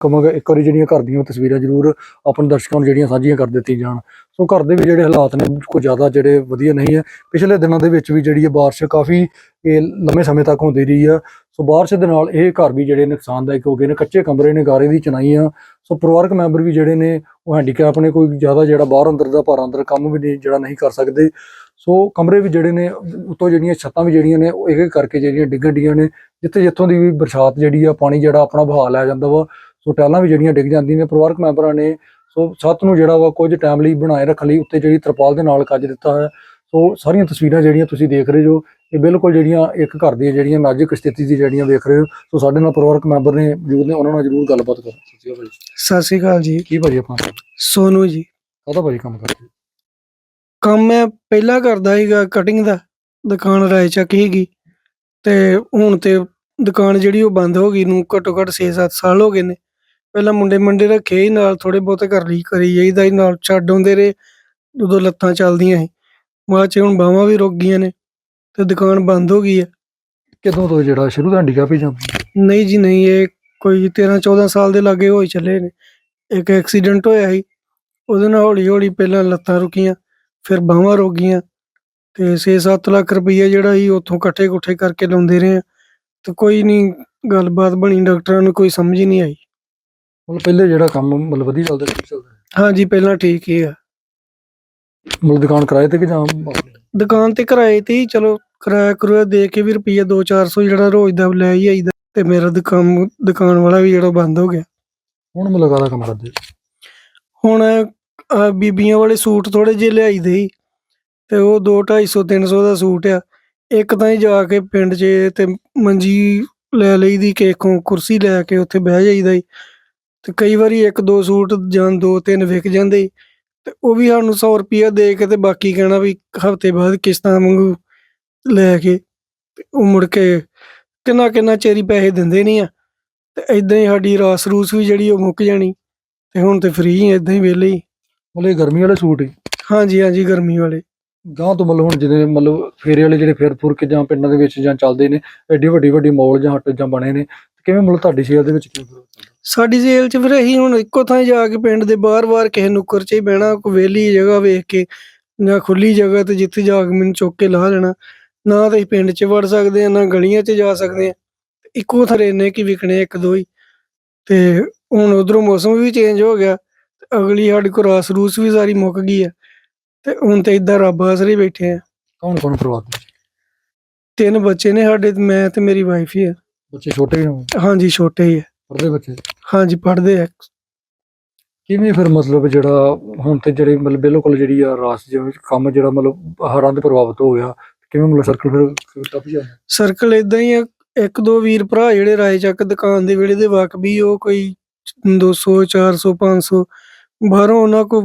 ਕਹਾਂਗਾ ਇੱਕ ਵਾਰੀ ਜਿਹੜੀਆਂ ਘਰ ਦੀਆਂ ਤਸਵੀਰਾਂ ਜ਼ਰੂਰ ਆਪਣੇ ਦਰਸ਼ਕਾਂ ਨੂੰ ਜਿਹੜੀਆਂ ਸਾਂਝੀਆਂ ਕਰ ਦਿੱਤੀਆਂ ਜਾਣ। ਸੋ ਘਰ ਦੇ ਵੀ ਜਿਹੜੇ ਹਾਲਾਤ ਨੇ ਕੋਈ ਜ਼ਿਆਦਾ ਜਿਹੜੇ ਵਧੀਆ ਨਹੀਂ ਹੈ। ਪਿਛਲੇ ਦਿਨਾਂ ਦੇ ਵਿੱਚ ਵੀ ਜਿਹੜੀ ਹੈ ਬਾਰਿਸ਼ ਕਾਫੀ ਇਹ ਲੰਮੇ ਸਮੇਂ ਤੱਕ ਹੁੰਦੀ ਰਹੀ ਆ। ਸੋ ਬਾਰਿਸ਼ ਦੇ ਨਾਲ ਇਹ ਘਰ ਵੀ ਜਿਹੜੇ ਨੁਕਸਾਨਦਾਇਕ ਹੋ ਗਏ ਨੇ। ਕੱਚੇ ਕਮਰੇ ਨੇ, ਗਾਰੇ ਦੀ ਚਨਾਈਆਂ ਸੋ ਪਰਿਵਾਰਕ ਮੈਂਬਰ ਵੀ ਜਿਹੜੇ ਨੇ ਉਹ ਹੈਂਡੀਕੈਪ ਨੇ, ਕੋਈ ਜ਼ਿਆਦਾ ਜਿਹੜਾ ਬਾਹਰ ਅੰਦਰ ਦਾ ਭਾਰ ਅੰਦਰ ਕੰਮ ਵੀ ਨਹੀਂ, ਜਿਹੜਾ ਨਹੀਂ ਕਰ ਸਕਦੇ। ਸੋ ਕਮਰੇ ਵੀ ਜਿਹੜੇ ਨੇ, ਉੱਤੋਂ ਜਿਹੜੀਆਂ ਛੱਤਾਂ ਵੀ ਜਿਹੜੀਆਂ ਨੇ, ਉਹ ਇੱਕ ਇੱਕ ਕਰਕੇ ਜਿਹੜੀਆਂ ਡਿੱਗਣ ਡੀਆਂ ਨੇ। ਜਿੱਥੇ ਜਿੱਥੋਂ ਦੀ ਵੀ ਬਰਸਾਤ ਜਿਹੜੀ ਆ, ਪਾਣੀ ਜਿਹੜਾ ਆਪਣਾ ਬਹਾ ਲੈ ਜਾਂਦਾ ਵਾ ਸੋ ਟੈਲਾਂ ਵੀ ਜਿਹੜੀਆਂ ਡਿੱਗ ਜਾਂਦੀਆਂ ਨੇ ਪਰਿਵਾਰਕ ਮੈਂਬਰਾਂ ਨੇ ਸੋ ਛੱਤ ਨੂੰ ਜਿਹੜਾ ਵਾ ਕੁਝ ਟਾਈਮ ਲਈ ਬਣਾਏ ਰੱਖਣ ਲਈ ਉੱਤੇ ਜਿਹੜੀ ਤਰਪਾਲ ਦੇ ਨਾਲ ਕੱਜ ਦਿੱਤਾ ਹੈ ਸੋ ਸਾਰੀਆਂ ਤਸਵੀਰਾਂ ਜਿਹੜੀਆਂ ਤੁਸੀਂ ਦੇਖ ਰਹੇ ਹੋ ਇਹ ਬਿਲਕੁਲ ਜਿਹੜੀਆਂ ਇੱਕ ਘਰ ਦੀਆਂ ਜਿਹੜੀਆਂ ਨਾਜ਼ੁਕ ਸਥਿਤੀ ਦੀ ਜਿਹੜੀਆਂ ਵੇਖ ਰਹੇ ਹੋ। ਸੋ ਸਾਡੇ ਨਾਲ ਪਰਿਵਾਰਕ ਮੈਂਬਰ ਨੇ ਮੌਜੂਦ ਨੇ ਉਹਨਾਂ ਨਾਲ ਜ਼ਰੂਰ ਗੱਲਬਾਤ ਕਰੋ। ਸਤਿ ਸ਼੍ਰੀ ਅਕਾਲ ਭਾਜੀ ਸਤਿ ਸ਼੍ਰੀ ਅਕਾਲ ਜੀ। ਕੀ ਭਾਜੀ ਆਪਣਾ? ਸੋਨੂ ਜੀ। ਕਾਹਦਾ ਭਾਜੀ ਕੰਮ ਕਰਦੇ? ਕੰਮ ਮੈਂ ਪਹਿਲਾਂ ਕਰਦਾ ਸੀਗਾ ਕਟਿੰਗ ਦਾ। ਦੁਕਾਨ ਰਾਏ ਚੱਕ ਹੀਗੀ ਤੇ ਹੁਣ ਤੇ ਦੁਕਾਨ ਜਿਹੜੀ ਉਹ ਬੰਦ ਹੋ ਗਈ ਨੂੰ ਘੱਟੋ ਘੱਟ 6-7 ਸਾਲ ਹੋ ਗਏ ਨੇ। ਪਹਿਲਾਂ ਮੁੰਡੇ ਮੰਡੇ ਰੱਖੇ ਹੀ ਨਾਲ ਥੋੜੇ ਬਹੁਤੇ ਕਰ ਲਈ ਕਰੀ ਜਾਈਦਾ ਹੀ ਨਾਲ ਛੱਡ ਆਉਂਦੇ ਰਹੇ ਉਦੋਂ ਲੱਤਾਂ ਚੱਲਦੀਆਂ ਸੀ। ਬਾਅਦ ਚ ਹੁਣ ਬਾਹਾਂ ਵੀ ਰੁਕ ਗਈਆਂ ਨੇ ਤੇ ਦੁਕਾਨ ਬੰਦ ਹੋ ਗਈ ਹੈ। ਕਿਦੋਂ ਤੋਂ ਜਿਹੜਾ ਸ਼ੁਰੂ ਤੋਂ ਹੈਂਡੀਕੈਪ ਹੀ ਜਾਂਦਾ? ਨਹੀਂ ਜੀ ਨਹੀਂ ਇਹ ਕੋਈ 13-14 ਸਾਲ ਦੇ ਲਾਗੇ ਹੋਈ ਚੱਲੇ ਨੇ। ਇੱਕ ਐਕਸੀਡੈਂਟ ਹੋਇਆ ਸੀ ਉਹਦੇ ਨਾਲ ਹੌਲੀ ਹੌਲੀ ਪਹਿਲਾਂ ਲੱਤਾਂ ਰੁਕੀਆਂ ਫਿਰ ਬਾਹਾਂ ਰੁਕ ਗਈਆਂ ਤੇ 6-7 ਲੱਖ ਰੁਪਈਆ ਜਿਹੜਾ ਸੀ ਉੱਥੋਂ ਇਕੱਠੇ ਕੁੱਠੇ ਕਰਕੇ ਲਾਉਂਦੇ ਰਹੇ ਆ। ਤੇ ਕੋਈ ਨਹੀਂ ਗੱਲਬਾਤ ਬਣੀ ਡਾਕਟਰਾਂ ਨੂੰ ਕੋਈ ਸਮਝ ਹੀ ਨਹੀਂ ਆਈ। ਮਤਲਬ ਪਹਿਲੇ ਜਿਹੜਾ ਕੰਮ ਮਤਲਬ ਵਧੀਆ ਚੱਲਦਾ ਸੀ ਚੱਲਦਾ। ਹਾਂਜੀ ਪਹਿਲਾਂ ਠੀਕ ਹੀ ਆ। ਮਤਲਬ ਦੁਕਾਨ ਕਿਰਾਏ ਤੇ ਕਿ ਜਾਂ ਆਪਣੇ? ਦੁਕਾਨ ਤੇ ਕਿਰਾਏ ਤੇ ਹੀ ਚਲੋ ਕਿਰਾਇਆ ਕਰੂਆ ਦੇ ਕੇ ਵੀ ਰੁਪਈਆ 2-400 ਜਿਹੜਾ ਰੋਜ਼ ਦਾ ਲੈ ਹੀ ਆਈਦਾ ਤੇ ਮੇਰਾ ਦੁਕਾਨ ਦੁਕਾਨ ਵਾਲਾ ਵੀ ਜਿਹੜਾ ਬੰਦ ਹੋ ਗਿਆ। ਹੁਣ ਮਤਲਬ ਕਾਹਦਾ ਕੰਮ ਕਰਦੇ। ਹੁਣ ਆਹ ਬੀਬੀਆਂ ਵਾਲੇ ਸੂਟ ਥੋੜੇ ਜਿਹੇ ਲਿਆਈਦੇ ਸੀ ਤੇ ਉਹ 2 250 300 ਦਾ ਸੂਟ ਆ। ਇੱਕ ਤਾਂ ਹੀ ਜਾ ਕੇ ਪਿੰਡ 'ਚ ਤੇ ਮੰਜੀ ਲੈ ਲਈਦੀ ਕੇਖੋਂ ਕੁਰਸੀ ਲੈ ਕੇ ਉੱਥੇ ਬਹਿ ਜਾਈਦਾ ਸੀ। ਤੇ ਕਈ ਵਾਰੀ ਇੱਕ ਦੋ ਸੂਟ ਜਾਂ ਦੋ ਤਿੰਨ ਵਿਕ ਜਾਂਦੇ ਤੇ ਉਹ ਵੀ ਸਾਨੂੰ 100 ਰੁਪਿਆ ਦੇ ਕੇ ਤੇ ਬਾਕੀ ਕਹਿਣਾ ਵੀ ਹਫ਼ਤੇ ਬਾਅਦ ਕਿਸ਼ਤਾਂ ਵਾਂਗੂ ਲੈ ਕੇ ਤੇ ਉਹ ਮੁੜ ਕੇ ਕਿੰਨਾ ਕਿੰਨਾ ਚੇਰੀ ਪੈਸੇ ਦਿੰਦੇ ਨਹੀਂ ਆ। ਤੇ ਇਦਾਂ ਹੀ ਸਾਡੀ ਰਾਸ ਰੂਸ ਵੀ ਜਿਹੜੀ ਉਹ ਮੁੱਕ ਜਾਣੀ ਤੇ ਹੁਣ ਤੇ ਫ੍ਰੀ ਇਦਾਂ ਹੀ ਵਿਹਲੇ ਹੀ ਮਤਲਬ ਇਹ ਗਰਮੀ ਵਾਲੇ ਸੂਟ ਹੀ ਹਾਂਜੀ ਹਾਂਜੀ ਗਰਮੀ ਵਾਲੇ। ਗਾਂ ਤੋਂ ਮਤਲਬ ਹੁਣ ਜਿਹਦੇ ਮਤਲਬ ਫੇਰੇ ਵਾਲੇ ਜਿਹੜੇ ਫੇਰ ਫੁਰ ਕੇ ਜਾਂ ਪਿੰਡਾਂ ਦੇ ਵਿੱਚ ਜਾਂ ਚੱਲਦੇ ਨੇ, ਐਡੀ ਵੱਡੀ ਵੱਡੀ ਮਾਲ ਜਾਂ ਹੱਟ ਜਾਂ ਬਣੇ ਨੇ ਕਿਵੇਂ ਮਤਲਬ ਤੁਹਾਡੀ ਸ਼ੇਅਰ ਦੇ ਵਿੱਚ ਕਿਵੇਂ ਸਾਡੀ ਜੇਲ੍ਹ 'ਚ ਫਿਰ ਅਸੀਂ ਹੁਣ ਇੱਕੋ ਥਾਂ ਜਾ ਕੇ ਪਿੰਡ ਦੇ ਬਾਹਰ-ਬਾਹਰ ਕਿਸੇ ਨੁੱਕਰ 'ਚ ਹੀ ਬਹਿਣਾ, ਕੋਈ ਵਿਹਲੀ ਜਗ੍ਹਾ ਵੇਖ ਕੇ ਜਾਂ ਖੁੱਲੀ ਜਗ੍ਹਾ ਤੇ ਜਿੱਥੇ ਜਾ ਕੇ ਮੈਨੂੰ ਚੁੱਕ ਕੇ ਲਾਹ ਲੈਣਾ, ਨਾ ਤਾਂ ਅਸੀਂ ਪਿੰਡ 'ਚ ਵੜ ਸਕਦੇ ਆ, ਨਾ ਗਲੀਆਂ 'ਚ ਜਾ ਸਕਦੇ ਆ। ਇੱਕੋ ਥਾਂ ਰਹਿਨੇ ਕਿ ਵਿਕਣੇ ਇੱਕ ਦੋ ਹੀ। ਤੇ ਹੁਣ ਉਧਰੋਂ ਮੌਸਮ ਵੀ ਚੇਂਜ ਹੋ ਗਿਆ, ਤੇ ਅਗਲੀ ਸਾਡੇ ਕੋਲ ਰਾਸ ਰੂਸ ਵੀ ਸਾਰੀ ਮੁੱਕ ਗਈ ਆ। ਤੇ ਹੁਣ ਤੇ ਇਦਾਂ ਰੱਬ ਆਸਰੇ ਬੈਠੇ ਆ। ਕੌਣ ਕੌਣ ਪਰਿਵਾਰ ਦੇ ਵਿੱਚ? ਤਿੰਨ ਬੱਚੇ ਨੇ ਸਾਡੇ ਤੇ ਮੈਂ ਤੇ ਮੇਰੀ ਵਾਈਫ ਹੀ ਆ। ਬੱਚੇ ਛੋਟੇ ਵੀ ਹੋਣ ਹਾਂਜੀ ਛੋਟੇ ਹੀ ਆ। ਪੜਦੇ ਬੱਚੇ? ਹਾਂਜੀ ਪੜ੍ਹਦੇ ਆ। ਕਿਵੇਂ ਫਿਰ ਮਤਲਬ ਜਿਹੜਾ ਹੁਣ ਤੇ ਜਿਹੜੇ ਮਤਲਬ ਬਿਲਕੁਲ ਜਿਹੜੀ ਆ ਰਾਸ ਜਿਵੇਂ ਕੰਮ ਜਿਹੜਾ ਮਤਲਬ ਹੜ੍ਹਾਂ ਦੇ ਪ੍ਰਭਾਵਿਤ ਹੋ ਗਿਆ ਕਿਵੇਂ ਮਤਲਬ ਸਰਕਲ ਫਿਰ ਟੱਪ ਜਾਂਦਾ ਸਰਕਲ ਇਦਾਂ ਹੀ ਆ ਇੱਕ ਦੋ ਵੀਰ ਭਰਾ ਜਿਹੜੇ ਰਾਏ ਚੱਕ ਦੁਕਾਨ ਦੇ ਵੇਲੇ ਦੇ ਵਾਕਬੀ ਉਹ ਕੋਈ 200 400 500 ਬਾਹਰੋਂ ਉਹਨਾਂ ਕੋ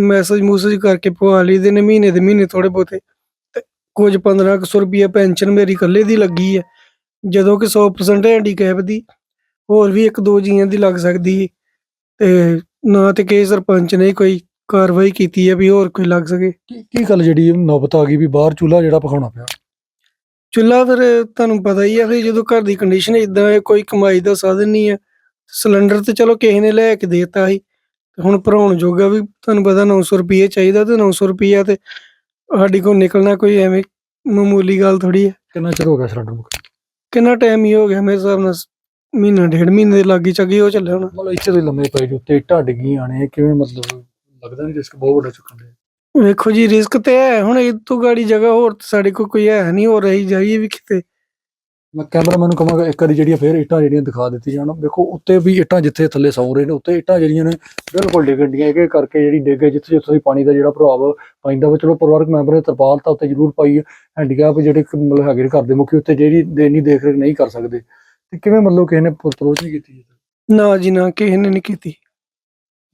ਮੈਸੇਜ ਮੂਸੇਜ ਕਰਕੇ ਪਵਾ ਲਈਦੇ ਨੇ ਮਹੀਨੇ ਦੇ ਮਹੀਨੇ ਥੋੜੇ ਬਹੁਤੇ। ਤੇ ਕੁਝ 1500 ਰੁਪਿਆ ਪੈਨਸ਼ਨ ਮੇਰੀ ਇਕੱਲੇ ਦੀ ਲੱਗੀ ਹੈ। ਜਦੋਂ ਕਿ 100% ਹੈਂਡੀਕੈਪ ਦੀ ਹੋਰ ਵੀ ਇੱਕ ਦੋ ਜੀਆਂ ਦੀ ਲੱਗ ਸਕਦੀ ਤੇ ਨਾ ਤੇ ਕਿਸੇ ਸਰਪੰਚ ਨੇ ਕੋਈ ਕਾਰਵਾਈ ਕੀਤੀ ਹੈ ਵੀ ਹੋਰ ਕੋਈ ਲੱਗ ਸਕੇ। ਕੀ ਕੀ ਗੱਲ ਜਿਹੜੀ ਨੌਬਤ ਆ ਗਈ ਵੀ ਬਾਹਰ ਚੁੱਲ੍ਹਾ ਜਿਹੜਾ ਪਕਾਉਣਾ ਪਿਆ? ਚੁੱਲ੍ਹਾ ਫਿਰ ਤੁਹਾਨੂੰ ਪਤਾ ਹੀ ਆ ਫਿਰ ਜਦੋਂ ਘਰ ਦੀ ਕੰਡੀਸ਼ਨ ਇਦਾਂ ਹੈ ਕੋਈ ਕਮਾਈ ਦਾ ਸਾਧਨ ਨਹੀਂ ਹੈ। ਸਿਲੰਡਰ ਤੇ ਚਲੋ ਕਿਸੇ ਨੇ ਲੈ ਕੇ ਦੇਤਾ ਸੀ। ਤੇ ਹੁਣ ਭਰਾਉਣ ਜੋਗਾ ਵੀ ਤੁਹਾਨੂੰ ਪਤਾ 900 ਰੁਪਏ ਚਾਹੀਦਾ ਤੇ 900 ਰੁਪਈਆ ਤੇ ਸਾਡੀ ਕੋਲ ਨਿਕਲਣਾ ਕੋਈ ਐਵੇਂ ਮਾਮੂਲੀ ਗੱਲ ਥੋੜੀ ਹੈ। ਕਿੰਨਾ ਚਿਰ ਹੋ ਗਿਆ ਸਿਲੰਡਰ ਮੁੱਕ ਕਿੰਨਾ ਟਾਈਮ ਹੀ ਹੋ ਗਿਆ ਮੇਰੇ ਹਿਸਾਬ ਨਾਲ ਮਹੀਨਾ ਡੇਢ ਮਹੀਨੇ ਦੇ ਲਾਗੇ ਚੱਗੇ ਉਹ ਚੱਲਿਆ ਹੁਣ। ਮਤਲਬ ਇੱਥੇ ਦੇ ਲੰਮੇ ਪਏ ਜੋ ਉੱਤੇ ਇੱਟਾਂ ਡਿੱਗੀਆਂ ਨੇ ਕਿਵੇਂ ਮਤਲਬ ਲੱਗਦਾ ਨਹੀਂ ਰਿਸਕ ਬਹੁਤ ਵੱਡਾ ਚੁੱਕਣ ਦੇ ਵੇਖੋ ਜੀ ਰਿਸਕ ਤੇ ਹੈ ਹੁਣ ਇਹ ਤੋਂ ਗਾੜੀ ਜਗ੍ਹਾ ਹੋਰ ਤਾਂ ਸਾਡੇ ਕੋਲ ਕੋਈ ਹੈ ਨਹੀਂ ਹੋ ਰਹੀ ਜਾਈਏ ਵੀ ਕਿਤੇ। ਮੈਂ ਕੈਮਰਾਮੈਨ ਨੂੰ ਕਹਾਂਗਾ ਇੱਕ ਵਾਰੀ ਜਿਹੜੀਆਂ ਫੇਰ ਇੱਟਾਂ ਜਿਹੜੀਆਂ ਦਿਖਾ ਦਿੱਤੀ ਜਾਣ। ਵੇਖੋ ਉੱਤੇ ਵੀ ਇੱਟਾਂ ਜਿੱਥੇ ਥੱਲੇ ਸੌਂ ਰਹੇ ਨੇ ਉੱਤੇ ਇੱਟਾਂ ਜਿਹੜੀਆਂ ਨੇ ਬਿਲਕੁਲ ਡਿੱਗਣ ਡੀਆਂ ਇਹ ਕਰਕੇ ਜਿਹੜੀ ਡਿੱਗੇ ਜਿੱਥੇ ਜਿੱਥੇ ਦੀ ਪਾਣੀ ਦਾ ਜਿਹੜਾ ਪ੍ਰਭਾਵ ਪੈਂਦਾ ਵਾ ਚਲੋ ਪਰਿਵਾਰਕ ਮੈਂਬਰ ਨੇ ਤਰਪਾਲ ਤਾਂ ਉੱਤੇ ਜ਼ਰੂਰ ਪਾਈ ਹੈ। ਹੈਂਡੀਕੈਪ ਜਿਹੜੇ ਮਤਲਬ ਹੈਗੇ ਘਰ ਦੇ ਮੁਖੀ ਉੱਤੇ ਜਿਹੜੀ ਦੇਣੀ ਦੇਖ ਰੇਖ ਨਹੀਂ ਕਰ ਸਕਦੇ। ਤੇ ਕਿਵੇਂ ਮਤਲਬ ਕਿਸੇ ਨੇ ਅਪਰੋਚ ਨਹੀਂ ਕੀਤੀ ਨਾ ਜੀ ਨਾ ਕਿਸੇ ਨੇ ਨਹੀਂ ਕੀਤੀ।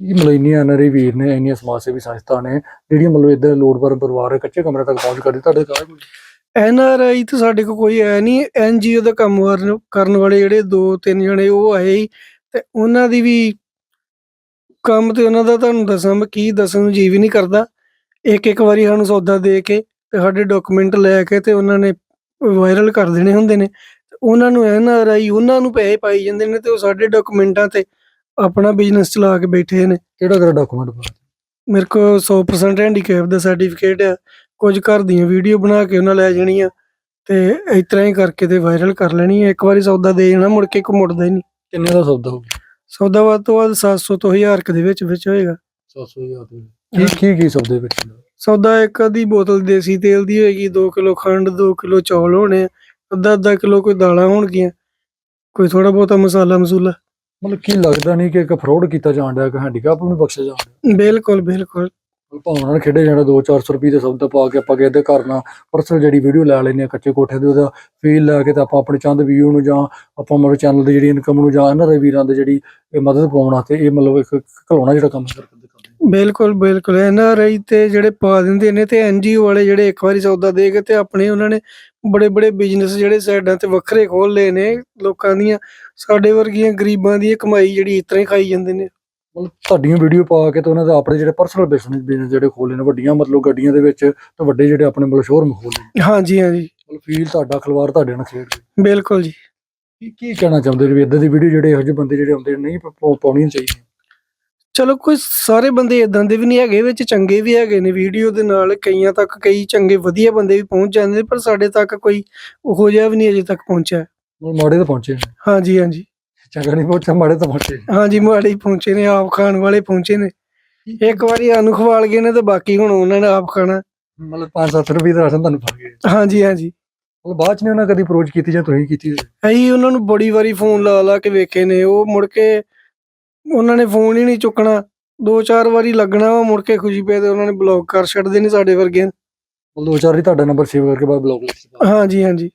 ਇਹ ਮਤਲਬ ਇੰਨੀਆਂ ਐਨਆਰਆਈ ਵੀਰ ਨੇ ਇੰਨੀਆਂ ਸਮਾਜ ਸੇਵੀ ਸੰਸਥਾ ਨੇ ਜਿਹੜੀਆਂ ਮਤਲਬ ਇਦਾਂ ਲੋੜਵੰਦ ਪਰਿਵਾਰ ਕੱਚੇ ਕਮਰੇ ਤੱਕ ਪਹੁੰਚ ਕਰਦੇ ਤੁਹਾਡੇ ਕਾਰਨ ਐਨ ਆਰ ਆਈ ਤਾਂ ਸਾਡੇ ਕੋਲ ਕੋਈ ਹੈ ਨਹੀਂ ਐਨ ਜੀ ਓ ਦਾ ਕੰਮ ਕਰਨ- ਕਰਨ ਵਾਲੇ ਜਿਹੜੇ ਦੋ ਤਿੰਨ ਜਣੇ ਉਹ ਆਏ ਸੀ ਤੇ ਉਹਨਾਂ ਦੀ ਵੀ ਕੰਮ ਤੇ ਉਹਨਾਂ ਦਾ ਤੁਹਾਨੂੰ ਦੱਸਾਂ ਮੈਂ ਕੀ ਦੱਸਣ ਨੂੰ ਜੀ ਵੀ ਨਹੀਂ ਕਰਦਾ। ਇੱਕ ਇੱਕ ਵਾਰੀ ਸਾਨੂੰ ਸੌਦਾ ਦੇ ਕੇ ਤੇ ਸਾਡੇ ਡਾਕੂਮੈਂਟ ਲੈ ਕੇ ਤੇ ਉਹਨਾਂ ਨੇ ਵਾਇਰਲ ਕਰ ਦੇਣੇ ਹੁੰਦੇ ਨੇ। ਤੇ ਉਹਨਾਂ ਨੂੰ ਐਨ ਆਰ ਆਈ ਉਹਨਾਂ ਨੂੰ ਪੈਸੇ ਪਾਈ ਜਾਂਦੇ ਨੇ ਤੇ ਉਹ ਸਾਡੇ ਡਾਕੂਮੈਂਟਾਂ ਤੇ ਆਪਣਾ ਬਿਜ਼ਨਸ ਚਲਾ ਕੇ ਬੈਠੇ ਨੇ। ਕਿਹੜਾ ਕਿਹੜਾ ਡਾਕੂਮੈਂਟ ਮੇਰੇ ਕੋਲ 100% ਹੈਂਡੀਕੈਪ ਦਾ ਸਰਟੀਫਿਕੇਟ ਆ। ਕੁਝ ਘਰ ਦੀਆਂ ਵੀਡੀਓ ਬਣਾ ਕੇ ਉਹਨਾਂ ਲੈ ਜਾਣੀਆਂ ਤੇ ਇਸ ਤਰ੍ਹਾਂ ਹੀ ਕਰਕੇ ਤੇ ਵਾਇਰਲ ਕਰ ਲੈਣੀ ਆ ਇੱਕ ਵਾਰੀ ਸੌਦਾ ਦੇ ਜਾਣਾ ਮੁੜ ਕੇ ਕੋ ਮੁੜਦਾ ਹੀ ਨਹੀਂ। ਕਿੰਨੇ ਦਾ ਸੌਦਾ ਹੋ ਗਿਆ ਸੌਦਾ ਵੱਧ ਤੋਂ ਵੱਧ 700 ਤੋਂ 1000 ਕੁ ਦੇ ਵਿੱਚ ਵਿੱਚ ਹੋਏਗਾ। 700 ਕੀ ਕੀ ਕੀ ਸੌਦੇ ਵਿੱਚ? ਸੌਦਾ ਇੱਕ ਅੱਧੀ ਬੋਤਲ ਦੇਸੀ ਤੇਲ ਦੀ ਹੋਏਗੀ 2 ਕਿਲੋ ਖੰਡ 2 ਕਿਲੋ ਚੌਲ ਹੋਣੇ ਆ, ਅੱਧਾ ਅੱਧਾ ਕਿਲੋ ਕੋਈ ਦਾਲਾਂ ਹੋਣਗੀਆਂ ਕੋਈ ਥੋੜਾ ਬਹੁਤਾ ਮਸਾਲਾ ਮਸੂਲਾ। ਮਤਲਬ ਕੀ ਲੱਗਦਾ ਨਹੀਂ ਕਿ ਇੱਕ ਫਰਾਡ ਕੀਤਾ ਜਾਣ ਡਿਆ ਕਿ ਹੈਂਡੀਕੈਪ ਨੂੰ ਬਖਸ਼ਿਆ ਜਾਣ ਡਿਆ? ਬਿਲਕੁਲ ਬਿਲਕੁਲ। ਭਾਵਨਾ ਨਾਲ ਖੇਡੇ ਜਾਣਾ 2-400 ਰੁਪਏ ਦੇ ਸੌਦਾ ਪਾ ਕੇ ਆਪਾਂ ਕਿਤੇ ਘਰ ਨਾਲ ਪਰਸਨਲ ਜਿਹੜੀ ਵੀਡੀਓ ਲੈ ਲੈਂਦੇ ਆ ਕੱਚੇ ਕੋਠੇ ਦੇ, ਉਹਦਾ ਫੀਲ ਲੈ ਕੇ ਤਾਂ ਆਪਾਂ ਆਪਣੇ ਚੰਦ ਵੀਊ ਨੂੰ ਜਾਂ ਆਪਾਂ ਮਤਲਬ ਚੈਨਲ ਦੀ ਜਿਹੜੀ ਇਨਕਮ ਨੂੰ ਜਾਂ ਇਹਨਾਂ ਦੇ ਵੀਰਾਂ ਦੇ ਜਿਹੜੀ ਇਹ ਮਦਦ ਪਾਉਣ ਵਾਸਤੇ ਇਹ ਮਤਲਬ ਇੱਕ ਘਲਾਉਣਾ ਜਿਹੜਾ ਕੰਮ ਕਰਦੇ ਕਰਦੇ ਬਿਲਕੁਲ ਬਿਲਕੁਲ। ਐਨਆਰਆਈ ਤੇ ਜਿਹੜੇ ਪਾ ਦਿੰਦੇ ਨੇ ਤੇ ਐਨਜੀਓ ਵਾਲੇ ਜਿਹੜੇ ਇੱਕ ਵਾਰੀ ਸੌਦਾ ਦੇ ਕੇ ਤੇ ਆਪਣੇ ਉਹਨਾਂ ਨੇ ਬੜੇ ਬੜੇ ਬਿਜ਼ਨਸ ਜਿਹੜੇ ਸਾਈਡਾਂ ਤੇ ਵੱਖਰੇ ਖੋਲ ਲਏ ਨੇ ਲੋਕਾਂ ਦੀਆਂ, ਸਾਡੇ ਵਰਗੀਆਂ ਗਰੀਬਾਂ ਦੀ ਕਮਾਈ ਜਿਹੜੀ ਇਸ ਤਰ੍ਹਾਂ ਹੀ ਖਾਈ ਜਾਂਦੇ ਨੇ। ਮਤਲਬ ਤੁਹਾਡੀਆਂ ਵੀਡੀਓ ਪਾ ਕੇ ਤੇ ਉਹਨਾਂ ਦੇ ਆਪਣੇ ਜਿਹੜੇ ਪਰਸਨਲ ਬਿਜ਼ਨਸ ਬਿਜ਼ਨਸ ਜਿਹੜੇ ਖੋਲੇ ਨੇ ਵੱਡੀਆਂ ਮਤਲਬ ਗੱਡੀਆਂ ਦੇ ਵਿੱਚ ਤੇ ਵੱਡੇ ਜਿਹੜੇ ਆਪਣੇ ਮਤਲਬ ਸ਼ੋਰੂਮ ਖੋਲੇ ਨੇ। ਹਾਂਜੀ ਹਾਂਜੀ। ਮਤਲਬ ਫੀਲ ਤੁਹਾਡਾ ਖਲਵਾਰ ਤੁਹਾਡੇ ਨਾਲ ਖੇਡਦੇ ਬਿਲਕੁਲ ਜੀ। ਕੀ ਕੀ ਕਹਿਣਾ ਚਾਹੁੰਦੇ ਵੀ ਇਦਾਂ ਦੀ ਵੀਡੀਓ ਜਿਹੜੇ ਇਹੋ ਜਿਹੇ ਬੰਦੇ ਜਿਹੜੇ ਆਉਂਦੇ ਨੇ ਨਹੀਂ ਪਾ- ਪਾ- ਪਾਉਣੀਆਂ ਚਾਹੀਦੀਆਂ? ਚਲੋ ਕੋਈ ਸਾਰੇ ਬੰਦੇ ਇਦਾਂ ਦੇ ਵੀ ਨਹੀਂ ਹੈਗੇ ਵਿੱਚ ਚੰਗੇ ਵੀ ਹੈਗੇ ਨੇ ਵੀਡੀਓ ਦੇ ਨਾਲ। ਕਈਆਂ ਤੱਕ ਕਈ ਚੰਗੇ ਵਧੀਆ ਬੰਦੇ ਵੀ ਪਹੁੰਚ ਜਾਂਦੇ ਨੇ ਪਰ ਸਾਡੇ ਤੱਕ ਕੋਈ ਉਹੋ ਜਿਹਾ ਵੀ ਨਹੀਂ ਅਜੇ ਤੱਕ ਪਹੁੰਚਿਆ। ਮਾੜੇ ਤਾਂ ਪਹੁੰਚੇ ਹਾਂਜੀ ਹਾਂਜੀ। ਚੰਗਾ ਨਹੀਂ ਪਹੁੰਚਿਆ ਮਾੜੇ ਤਾਂ ਪਹੁੰਚੇ ਹਾਂਜੀ ਮਾੜੇ ਹੀ ਪਹੁੰਚੇ ਨੇ ਆਪ ਖਾਣ ਵਾਲੇ ਪਹੁੰਚੇ ਨੇ। ਇੱਕ ਵਾਰੀ ਸਾਨੂੰ ਖਵਾਲ ਗਏ ਨੇ ਤੇ ਬਾਕੀ ਹੁਣ ਉਹਨਾਂ ਨੇ ਆਪ ਖਾਣਾ। ਮਤਲਬ 5-7 ਰੁਪਏ ਦਾ ਰਾਸ਼ਨ ਤੁਹਾਨੂੰ ਫੜ ਗਏ। ਹਾਂਜੀ ਹਾਂਜੀ। ਮਤਲਬ ਬਾਅਦ ਚ ਨਹੀਂ ਉਹਨਾਂ ਕਦੀ ਅਪਰੋਚ ਕੀਤੀ ਜਾਂ ਤੁਸੀਂ ਕੀਤੀ? ਅਸੀਂ ਉਹਨਾਂ ਨੂੰ ਬੜੀ ਵਾਰੀ ਫੋਨ ਲਾ ਲਾ ਕੇ ਵੇਖੇ ਨੇ। ਉਹ ਮੁੜ ਕੇ ਉਹਨਾਂ ਨੇ ਫੋਨ ਹੀ ਨਹੀਂ ਚੁੱਕਣਾ। ਦੋ ਚਾਰ ਵਾਰੀ ਲੱਗਣਾ ਵਾ ਮੁੜ ਕੇ ਖੁਸ਼ੀ ਪਏ ਤੇ ਉਹਨਾਂ ਨੇ ਬਲੌਕ ਕਰ ਛੱਡਦੇ ਨੇ ਸਾਡੇ ਵਰਗਿਆਂ ਨੂੰ। ਮਤਲਬ ਦੋ ਚਾਰ ਹੀ ਤੁਹਾਡਾ ਨੰਬਰ ਸੇਵ ਕਰਕੇ ਬਾਅਦ ਬਲੌਕ ਲਿਸਟ ਪਾ ਹਾਂਜੀ ਹਾਂਜੀ।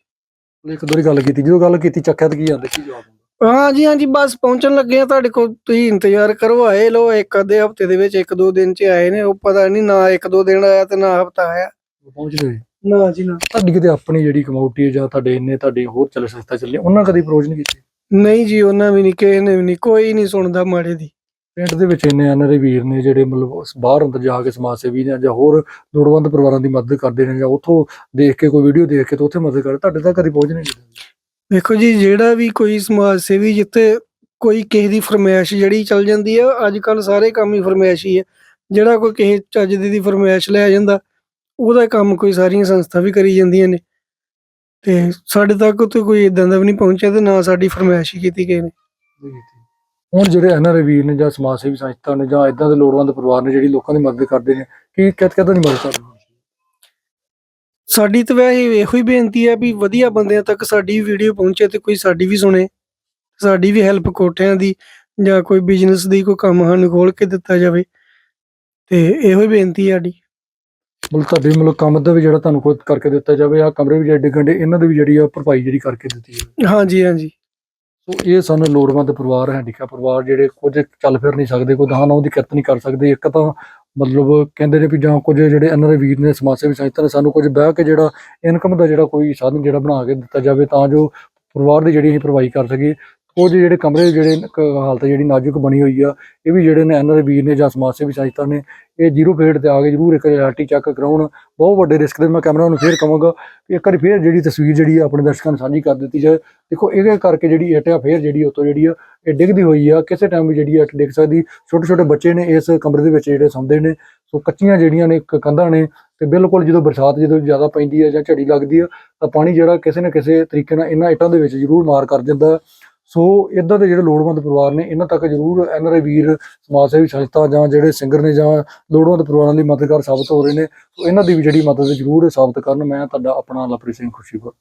ਇੱਕ ਦੋ ਵਾਰੀ ਗੱਲ ਕੀਤੀ। ਜਦੋਂ ਗੱਲ ਕੀਤੀ ਚੱਕਿਆ ਤਾਂ ਕੀ ਜਾਂਦੇ ਕੀ ਜਵਾਬ ਹਾਂਜੀ ਹਾਂਜੀ ਬਸ ਪਹੁੰਚਣ ਲੱਗੇ ਆ ਤੁਹਾਡੇ ਕੋਲ। ਤੁਸੀਂ ਇੰਤਜ਼ਾਰ ਕਰੋ ਆਏ ਲੋ ਇੱਕ ਅੱਧੇ ਹਫ਼ਤੇ ਦੇ ਵਿੱਚ ਇੱਕ ਦੋ ਦਿਨ ਚ ਆਏ ਨੇ। ਉਹ ਪਤਾ ਨਹੀਂ ਨਾ ਇੱਕ ਦੋ ਦਿਨ ਆਇਆ ਤੇ ਨਾ ਹਫਤਾ ਆਇਆ। ਪਹੁੰਚ ਗਏ। ਨਾ ਜੀ ਨਾ। ਤੁਹਾਡੀ ਕਿਤੇ ਆਪਣੀ ਜਿਹੜੀ ਕਮਿਊਨਿਟੀ ਹੈ ਜਾਂ ਤੁਹਾਡੇ ਇੰਨੇ ਤੁਹਾਡੇ ਹੋਰ ਚੱਲ ਸੰਸਥਾ ਚੱਲੀ ਉਹਨਾਂ ਕਦੀ ਅਪਰੋਚ ਨਹੀਂ ਕੀਤੀ? ਨਹੀਂ ਜੀ ਉਹਨਾਂ ਵੀ ਨਹੀਂ ਕਿਸੇ ਨੇ ਵੀ ਨਹੀਂ ਕੋਈ ਨਹੀਂ ਸੁਣਦਾ ਮਾੜੇ ਦੀ। ਪਿੰਡ ਦੇ ਵਿੱਚ ਇੰਨੇ ਐਨਆਰਆਈ ਵੀਰ ਨੇ ਜਿਹੜੇ ਮਤਲਬ ਉਸ ਬਾਹਰ ਅੰਦਰ ਜਾ ਕੇ ਸਮਾਜ ਸੇਵੀ ਨੇ ਜਾਂ ਹੋਰ ਲੋੜਵੰਦ ਪਰਿਵਾਰਾਂ ਦੀ ਮਦਦ ਕਰਦੇ ਨੇ ਜਾਂ ਉੱਥੋਂ ਦੇਖ ਕੇ ਕੋਈ ਵੀਡੀਓ ਦੇਖ ਕੇ ਤੇ ਉੱਥੇ ਮਦਦ ਕਰਦੇ ਤੁਹਾਡੇ ਤੱਕ ਕਦੀ ਪਹੁੰਚ ਨਹੀਂ ਕੀਤੀ? ਵੇਖੋ ਜੀ, ਜਿਹੜਾ ਵੀ ਕੋਈ ਸਮਾਜ ਸੇਵੀ ਜਿੱਥੇ ਕੋਈ ਕਿਸੇ ਦੀ ਫਰਮਾਇਸ਼ ਜਿਹੜੀ ਚੱਲ ਜਾਂਦੀ ਆ ਅੱਜ ਕੱਲ ਸਾਰੇ ਕੰਮ ਹੀ ਫਰਮਾਇਸ਼ ਆ। ਜਿਹੜਾ ਕੋਈ ਕਿਸੇ ਚੱਜ ਦੀ ਦੀ ਫਰਮਾਇਸ਼ ਲੈ ਜਾਂਦਾ, ਉਹਦਾ ਕੰਮ ਕੋਈ ਸਾਰੀਆਂ ਸੰਸਥਾ ਵੀ ਕਰੀ ਜਾਂਦੀਆਂ ਨੇ। ਤੇ ਸਾਡੇ ਤੱਕ ਉੱਥੇ ਕੋਈ ਇਦਾਂ ਦਾ ਵੀ ਨਹੀਂ ਪਹੁੰਚਿਆ ਤੇ ਨਾ ਸਾਡੀ ਫਰਮਾਇਸ਼ ਹੀ ਕੀਤੀ ਗਈ ਨੇ। ਹੁਣ ਜਿਹੜੇ ਐਨਆਰਆਈ ਵੀਰ ਨੇ ਜਾਂ ਸਮਾਜ ਸੇਵੀ ਸੰਸਥਾ ਨੇ ਜਾਂ ਇਦਾਂ ਦੇ ਲੋੜਵੰਦ ਪਰਿਵਾਰ ਨੇ ਜਿਹੜੀ ਲੋਕਾਂ ਦੀ ਮਦਦ ਕਰਦੇ ਨੇ, ਕੀ ਕਿਤ ਕਿਤੋਂ ਨਹੀਂ ਮਦਦ ਕਰਦੇ ਸਾਡੀ ਤਾਂ ਵੈਸੇ ਇਹੋ ਹੀ ਬੇਨਤੀ ਹੈ ਵੀ ਵਧੀਆ ਬੰਦਿਆਂ ਤੱਕ ਸਾਡੀ ਵੀਡੀਓ ਪਹੁੰਚੇ ਤੇ ਕੋਈ ਸਾਡੀ ਵੀ ਸੁਣੇ ਸਾਡੀ ਵੀ ਹੈਲਪ ਕੋਠਿਆਂ ਦੀ ਜਾਂ ਕੋਈ ਬਿਜ਼ਨਸ ਦੀ ਕੋਈ ਕੰਮ ਸਾਨੂੰ ਖੋਲ ਕੇ ਦਿੱਤਾ ਜਾਵੇ ਤੇ ਇਹੋ ਹੀ ਬੇਨਤੀ ਹੈ ਸਾਡੀ। ਮਤਲਬ ਤੁਹਾਡੇ ਮਤਲਬ ਕੰਮ ਦਾ ਵੀ ਜਿਹੜਾ ਤੁਹਾਨੂੰ ਖੁਦ ਕਰਕੇ ਦਿੱਤਾ ਜਾਵੇ ਆ ਕਮਰੇ ਵੀ ਜਿਹੜੇ ਡਿੱਗਣ ਦੇ ਇਹਨਾਂ ਦੀ ਵੀ ਜਿਹੜੀ ਆ ਭਰਪਾਈ ਜਿਹੜੀ ਕਰਕੇ ਦਿੱਤੀ ਜਾਵੇ। ਹਾਂਜੀ ਹਾਂਜੀ। ਸੋ ਇਹ ਸਾਨੂੰ ਲੋੜਵੰਦ ਪਰਿਵਾਰ ਹੈਂਡੀਕੈਪ ਪਰਿਵਾਰ ਜਿਹੜੇ ਕੁਝ ਚੱਲ ਫਿਰ ਨਹੀਂ ਸਕਦੇ ਕੋਈ ਦਾਨ ਉਹਦੀ ਕਿਰਤ ਨਹੀਂ ਕਰ ਸਕਦੇ ਇੱਕ ਤਾਂ ਮਤਲਬ ਕਹਿੰਦੇ ਨੇ ਵੀ ਜਾਂ ਕੁਝ ਜਿਹੜੇ ਇਹਨਾਂ ਦੇ ਵੀਰ ਨੇ ਸਮਾਜ ਸੇਵੀ ਸੰਸਥਾ ਨੇ ਸਾਨੂੰ ਕੁਝ ਬਹਿ ਕੇ ਜਿਹੜਾ ਇਨਕਮ ਦਾ ਜਿਹੜਾ ਕੋਈ ਸਾਧਨ ਜਿਹੜਾ ਬਣਾ ਕੇ ਦਿੱਤਾ ਜਾਵੇ ਤਾਂ ਜੋ ਪਰਿਵਾਰ ਦੀ ਜਿਹੜੀ ਅਸੀਂ ਭਰਵਾਈ ਕਰ ਸਕੀਏ ਕੁਝ ਜਿਹੜੇ ਕਮਰੇ ਜਿਹੜੇ ਕ- ਹਾਲਤ ਜਿਹੜੀ ਨਾਜ਼ੁਕ ਬਣੀ ਹੋਈ ਆ, ਇਹ ਵੀ ਜਿਹੜੇ ਨੇ ਇਹਨਾਂ ਦੇ ਵੀਰ ਨੇ ਜਾਂ ਸਮਾਜ ਸੇਵੀ ਸੰਸਥਾ ਨੇ, ਇਹ ਜ਼ੀਰੋ ਫੇਡ ਤੇ ਆ ਕੇ ਜ਼ਰੂਰ ਇੱਕ ਰਿਐਲਿਟੀ ਚੈੱਕ ਕਰਾਉਣ। ਬਹੁਤ ਵੱਡੇ ਰਿਸਕ ਦੇ, ਮੈਂ ਕੈਮਰਾ ਨੂੰ ਫੇਰ ਕਹਾਂਗਾ ਕਿ ਇੱਕ ਵਾਰੀ ਫੇਰ ਜਿਹੜੀ ਤਸਵੀਰ ਜਿਹੜੀ ਆ ਆਪਣੇ ਦਰਸ਼ਕਾਂ ਨੂੰ ਸਾਂਝੀ ਕਰ ਦਿੱਤੀ ਜਾਏ। ਦੇਖੋ ਇਹਦੇ ਕਰਕੇ ਜਿਹੜੀ ਇੱਟ ਆ, ਫੇਰ ਜਿਹੜੀ ਉਤੋਂ ਜਿਹੜੀ ਆ, ਇਹ ਡਿੱਗਦੀ ਹੋਈ ਆ। ਕਿਸੇ ਟਾਈਮ ਵੀ ਜਿਹੜੀ ਇੱਟ ਡਿੱਗ ਸਕਦੀ ਛੋਟੇ ਛੋਟੇ ਬੱਚੇ ਨੇ ਇਸ ਕਮਰੇ ਦੇ ਵਿੱਚ ਜਿਹੜੇ ਸੌਂਦੇ ਨੇ। ਸੋ ਕੱਚੀਆਂ ਜਿਹੜੀਆਂ ਨੇ ਕੰਧਾਂ ਨੇ, ਤੇ ਬਿਲਕੁਲ ਜਦੋਂ ਬਰਸਾਤ ਜਦੋਂ ਜ਼ਿਆਦਾ ਪੈਂਦੀ ਆ ਜਾਂ ਝੜੀ ਲੱਗਦੀ ਆ, ਤਾਂ ਪਾਣੀ ਜਿਹੜਾ ਕਿਸੇ ਨਾ ਕਿਸੇ ਤਰੀਕੇ ਨਾਲ ਇਹਨਾਂ ਇੱਟਾਂ ਦੇ ਵਿੱਚ ਜ਼ਰੂਰ ਮਾਰ ਕਰ ਦਿੰਦਾ। ਸੋ ਇਦਾਂ ਦੇ ਜਿਹੜੇ ਲੋੜਵੰਦ ਪਰਿਵਾਰ ਨੇ, ਇਹਨਾਂ ਤੱਕ ਜ਼ਰੂਰ ਐਨਆਰਆਈ ਵੀਰ, ਸਮਾਜ ਸੇਵੀ ਸੰਸਥਾ ਜਾਂ ਜਿਹੜੇ ਸਿੰਗਰ ਨੇ ਜਾਂ ਲੋੜਵੰਦ ਪਰਿਵਾਰਾਂ ਦੀ ਮਦਦਗਾਰ ਸਾਬਤ ਹੋ ਰਹੇ ਨੇ, ਸੋ ਇਹਨਾਂ ਦੀ ਵੀ ਜਿਹੜੀ ਮਦਦ ਜ਼ਰੂਰ ਸਾਬਤ ਕਰਨ। ਮੈਂ ਤੁਹਾਡਾ ਆਪਣਾ ਲਵਪ੍ਰੀਤ ਸਿੰਘ ਖੁਸ਼ੀਪੁਰ।